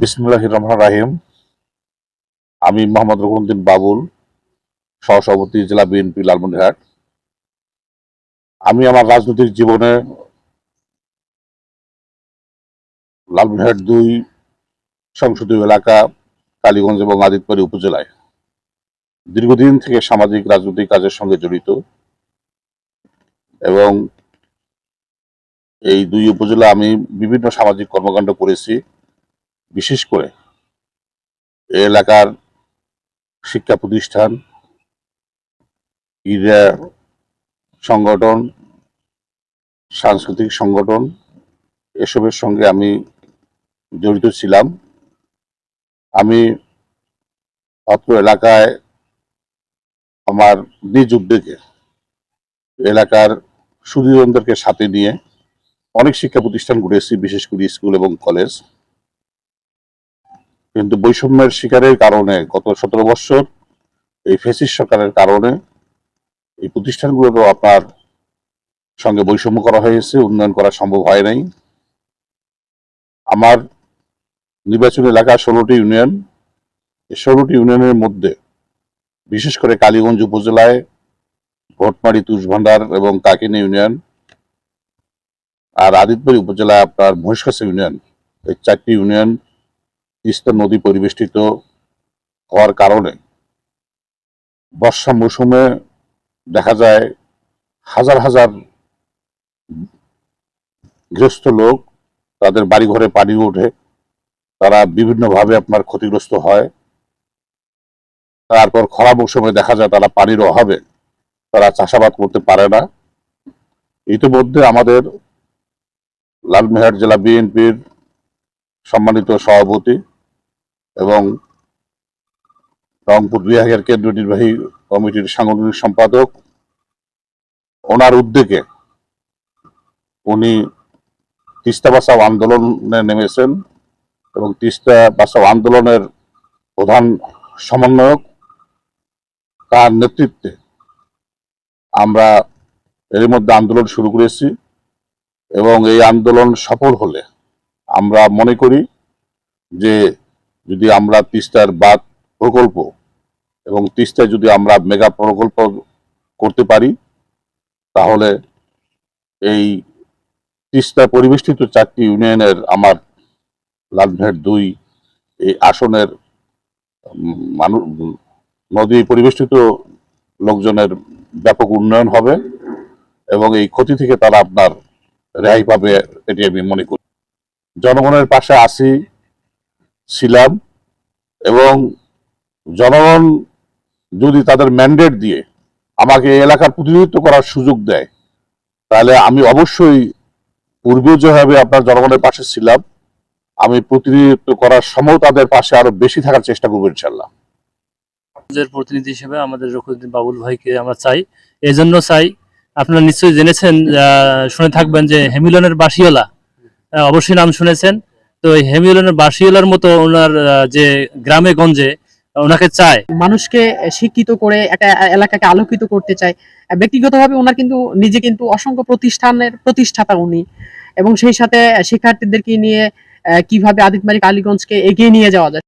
বিসমুল্লাহ রহমান রাহিম। আমি মোহাম্মদ রঘুদ্দিন বাবুল, সহসভাপতি জেলা বিএনপি লালমনিরহাট। আমি আমার রাজনৈতিক জীবনে লালমনিরহাট দুই সংসদীয় এলাকা, কালীগঞ্জ এবং আদিতবাড়ি উপজেলায় দীর্ঘদিন থেকে সামাজিক রাজনৈতিক কাজের সঙ্গে জড়িত এবং এই দুই উপজেলা আমি বিভিন্ন সামাজিক কর্মকাণ্ড করেছি। বিশেষ করে এলাকার শিক্ষা প্রতিষ্ঠান ক্রীড়া সংগঠন, সাংস্কৃতিক সংগঠন, এসবের সঙ্গে আমি জড়িত ছিলাম। আমি অত্র এলাকায় আমার নিজ উদ্যোগে এলাকার সুদীজনদেরকে সাথে নিয়ে অনেক শিক্ষা প্রতিষ্ঠান ঘুরেছি, বিশেষ করে স্কুল এবং কলেজ। কিন্তু বৈষম্যের শিকারের কারণে গত সতেরো বছর এই ফেসিস সরকারের কারণে এই প্রতিষ্ঠানগুলোরও আপনার সঙ্গে বৈষম্য করা হয়েছে, উন্নয়ন করা সম্ভব হয় নাই। আমার নির্বাচনী এলাকা ষোলোটি ইউনিয়ন। এই ষোলোটি ইউনিয়নের মধ্যে বিশেষ করে কালীগঞ্জ উপজেলায় ভোটমারি, তুষভান্ডার এবং কাকিনী ইউনিয়ন আর আদিতবাড়ি উপজেলায় আপনার মহেশখাসা ইউনিয়ন। এই চারটি ইউনিয়ন তিস্তা নদী পরিবেষ্টিত হওয়ার কারণে বর্ষা মৌসুমে দেখা যায় হাজার হাজার গৃহস্থ লোক তাদের বাড়ি ঘরে পানি ওঠে। তারা বিভিন্নভাবে আপনার ক্ষতিগ্রস্ত হয়। তারপর খরা মৌসুমে দেখা যায় তারা পানির অভাবে তারা চাষাবাদ করতে পারে না। ইতিমধ্যে আমাদের লালমেহাট জেলা বিএনপির সম্মানিত সভাপতি এবং রংপুর বিভাগের কেন্দ্রীয় নির্বাহী কমিটির সাংগঠনিক সম্পাদক, ওনার উদ্যোগে উনি তিস্তা বাঁচাও আন্দোলনে নেমেছেন এবং তিস্তা বাঁচাও আন্দোলনের প্রধান সমন্বয়ক, তার নেতৃত্বে আমরা এর মধ্যে আন্দোলন শুরু করেছি এবং এই আন্দোলন সফল হলে আমরা মনে করি যে যদি আমরা তিস্তার বাদ প্রকল্প এবং তিস্তায় যদি আমরা মেগা প্রকল্প করতে পারি, তাহলে এই তিস্তা পরিবেষ্টিত চারটি ইউনিয়নের আমার লালমেহের দুই এই আসনের মানুষ নদী পরিবেষ্টিত লোকজনের ব্যাপক উন্নয়ন হবে এবং এই ক্ষতি থেকে তারা আপনার রেহাই পাবে, এটি আমি মনে করি। জনগণের পাশে আসি ছিলাম এবং জনগণ যদি তাদের ম্যান্ডেট দিয়ে আমাকে এলাকার প্রতিনিধিত্ব করার সুযোগ দেয়, তাহলে আমি অবশ্যই পূর্বেও যেভাবে আপনার জনগণের পাশে ছিলাম, আমি প্রতিনিধিত্ব করার সময় তাদের পাশে আরও বেশি থাকার চেষ্টা করব ইনশাল্লাহ প্রতিনিধি হিসেবে আমাদের রকুদ্দিন বাবুল ভাইকে আমরা চাই। এই জন্য চাই, আপনারা নিশ্চয়ই জেনেছেন শুনে থাকবেন যে হেমিলনের বাসিওলা অবশ্যই নাম শুনেছেন। তো এই হেমিলনের বাসিওলার মতো ওনার যে গ্রামে গঞ্জে ওনাকে চায়। মানুষকে শিক্ষিত করে একটা এলাকাকে আলোকিত করতে চায়। ব্যক্তিগতভাবে ওনার কিন্তু, নিজে কিন্তু অসংখ্য প্রতিষ্ঠানের প্রতিষ্ঠাতা উনি। এবং সেই সাথে শিক্ষার্থীদেরকে নিয়ে কীভাবে আদিতমারি কালীগঞ্জকে এগিয়ে নিয়ে যাওয়া যায়।